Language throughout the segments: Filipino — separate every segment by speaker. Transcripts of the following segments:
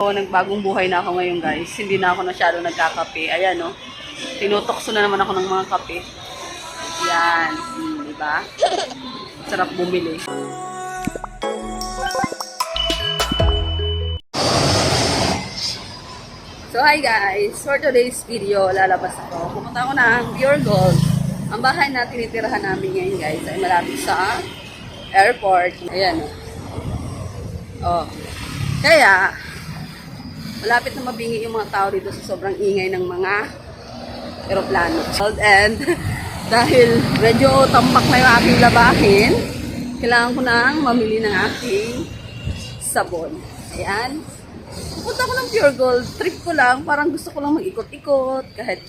Speaker 1: So, nagbagong buhay na ako ngayon guys. Hindi na ako masyado nagkakape. Ayan no. Tinutokso na naman ako ng mga kape. Yan. Hmm, di ba? Sarap bumili. So hi guys, for today's video, lalabas ako. Pupunta ako ng Pure Gold. Ang bahay na tinitirahan namin ngayon guys ay malapit sa airport. Ayan oh. Oh. Kaya, malapit na mabingi yung mga tao dito sa sobrang ingay ng mga eroplano. And dahil medyo tampak na yung aking labahin, kailangan ko nang mamili ng aking sabon. Ayan. Pupunta ko ng Pure Gold. Trip ko lang. Parang gusto ko lang mag-ikot-ikot. Kahit,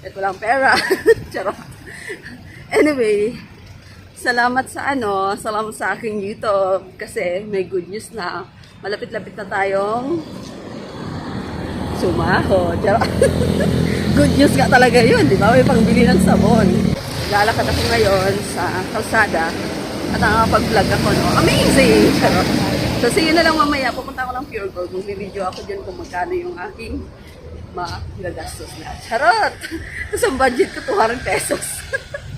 Speaker 1: kahit walang pera. Charot. Anyway, salamat sa ano, salamat sa aking YouTube. Kasi may good news na. Malapit-lapit na tayong sumaho. Charot. good news nga talaga yun, di ba? May pangbili ng sabon. Lalakad ako ngayon sa kalsada at nakakapag-vlog ako, no? Amazing! Charot. So, see na lang mamaya. Pupunta ako ng Pure Gold. Mag-video ako dyan kung magkano yung aking magagastos na. Charot! Tapos ang budget ko, 200 pesos.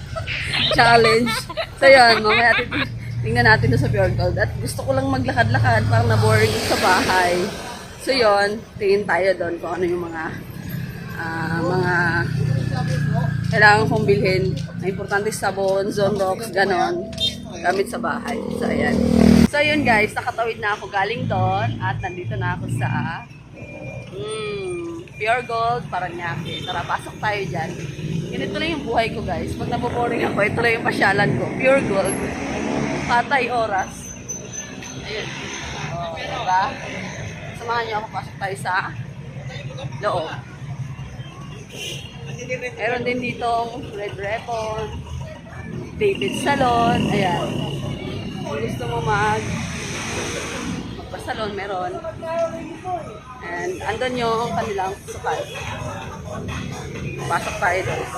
Speaker 1: Challenge. So, yun. Mamaya titin- tingnan natin doon sa Pure Gold. At gusto ko lang maglakad-lakad. Parang na-boring sa bahay. So, yun. Tingin tayo doon kung ano yung mga ah, mga kailangan kong bilhin. Ang importante sabon, zone rocks, ganon. Gamit sa bahay. So, ayan. So, yun guys. Nakatawid na ako galing doon. At nandito na ako sa mm, Pure Gold, Paranaque. Tara, pasok tayo dyan. Ganito lang yung buhay ko guys. Pag naboboring ako, ito lang yung pasyalan ko. Pure Gold. Patay oras. Ayun. Oh, diba? Samahan niyo ako. Pasok tayo sa loob. Meron din dito Red Ribbon, David Salon, ayan. Kung gusto mo mag magpa-salon, meron. And andun yung kanilang sukat. Pasok tayo doon.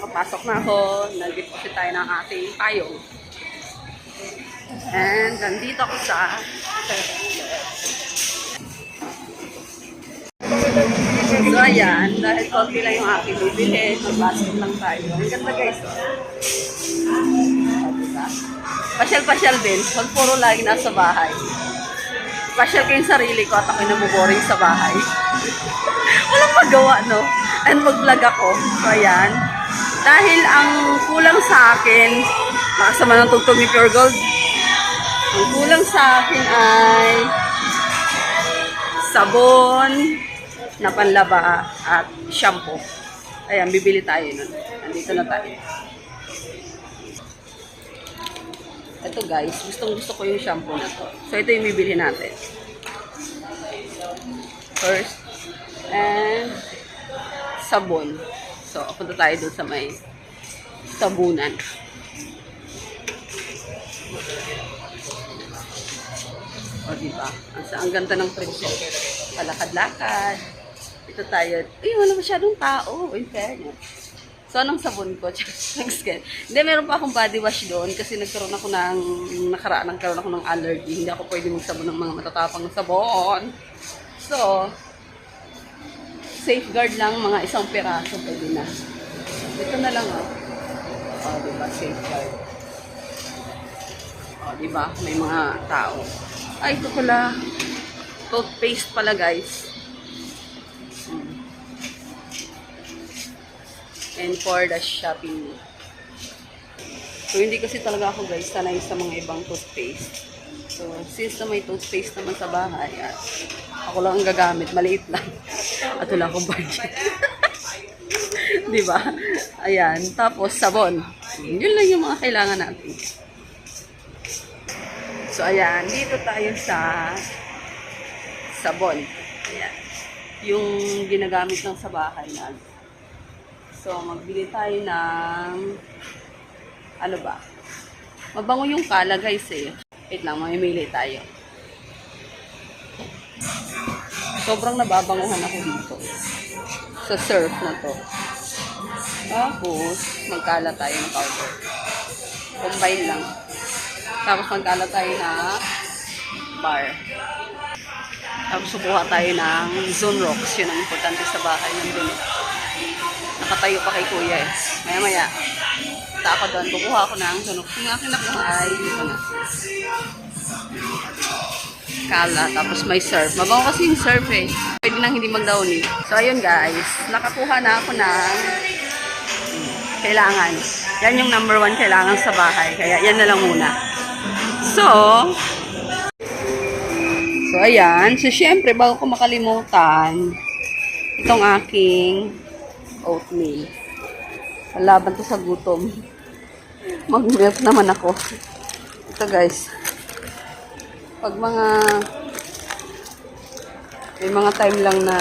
Speaker 1: Nakapasok na ako, nag-deposit tayo ng ating payong. And nandito ako sa So, ayan. Dahil konti lang yung aking bibili, mag-basket lang tayo. Ang ganda guys. Oh. Diba? Pasyal-pasyal din. Huwag puro lagi nasa bahay. Pasyal ko yung sarili ko at ako'y nabuboring sa bahay. Walang magawa, no? And mag-vlog ako. So, ayan. Dahil ang kulang sa akin, makasama ng tugtog ni Pure Gold, ang kulang sa akin ay sabon, na panlaba at shampoo. Ayan, bibili tayo nun. Nandito na tayo. Ito guys, gustong gusto ko yung shampoo na to. So ito yung bibili natin. First, and sabon. So, punta tayo dun sa may sabunan. O, diba? Ang, ang ganda ng presyo. Palakad-lakad. Ito tayo. Ay, wala masyadong tao. In fairness. So, anong sabon ko? Thanks, Ken. Hindi, meron pa akong body wash doon kasi nagkaroon ako ng, nakaraan, nagkaroon ako ng allergy. Hindi ako pwede magsabon ng mga matatapang sabon. So, safeguard lang mga isang piraso pwede na. Ito na lang, oh. Oh, diba? Safeguard. Oh, diba? May mga tao. Ay, ito pala. Toothpaste pala, guys. And for the shopping. So, hindi kasi talaga ako, guys, sanay sa mga ibang toothpaste. So, since na may toothpaste naman sa bahay, at ako lang ang gagamit, maliit lang. At wala akong budget. Di ba? Ayan. Tapos, sabon. Yun lang yung mga kailangan natin. So, ayan. Dito tayo sa sabon. Ayan. Yung ginagamit lang sa bahay na. So, magbili tayo ng ano ba? Mabango yung kala, guys, eh. Wait lang, mamimili tayo. Sobrang nababanguhan ako dito. Sa surf na to. Tapos, magkala tayo ng powder. Combine lang. Tapos magkala tayo na bar. Tapos sukuha tayo ng zone rocks. Yun ang importante sa bahay. Nandun eh. Nakatayo pa kay kuya eh. Maya maya. Punta ako doon. Kukuha ako ng zone rocks. Yung akin nakuha ay ito na. Kala. Tapos may surf. Mabango kasi yung surf eh. Pwede nang hindi magdowny. So ayun guys. Nakakuha na ako ng kailangan. Yan yung number one kailangan sa bahay. Kaya yan na lang muna. So, so ayan. So, syempre, bago ko makalimutan, itong aking oatmeal. Laban to sa gutom. Mag-milk naman ako. Ito guys. Pag mga may mga time lang na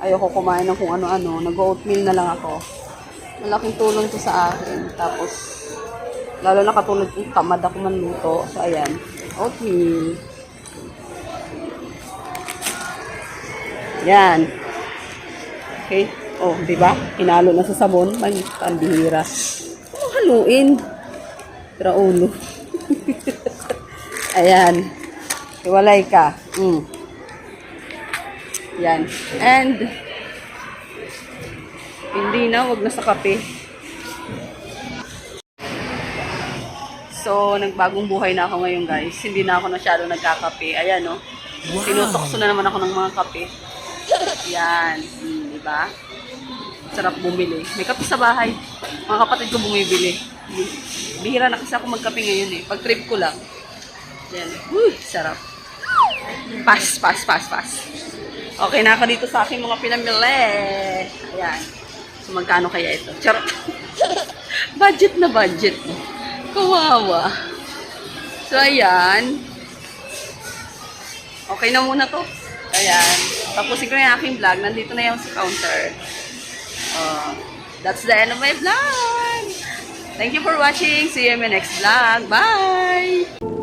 Speaker 1: ayoko kumain ng kung ano-ano, nag-oatmeal na lang ako. Malaking tulong to sa akin. Tapos, lalo na katulad kung tamad ako manluto. So, ayan. Oatmeal. Yan. Okay. Oh, di ba? Hinalo na sa sabon. May pambihira. Oh, haluin. Traulo. ayan. Iwalay ka. Mm. Yan. And, hindi na, wag na sa kape. So, nagbagong buhay na ako ngayon guys. Hindi na ako masyado nagkakape. Ayan, no? Tinutokso na naman ako ng mga kape. Yan. Hmm, di ba? Sarap bumili. May kape sa bahay. Mga kapatid ko bumibili. Bihira na kasi ako magkape ngayon eh. Pag trip ko lang. Yan. Uy, sarap. Pass, pass, pass, pass. Okay na ako dito sa aking mga pinamili. Ayan. So, magkano kaya ito? Charot. budget na budget. Kawawa. So, ayan. Okay na muna to. Ayan. Tapusin ko na yung aking vlog. Nandito na yung counter. Uh, that's the end of my vlog. Thank you for watching. See you in my next vlog. Bye!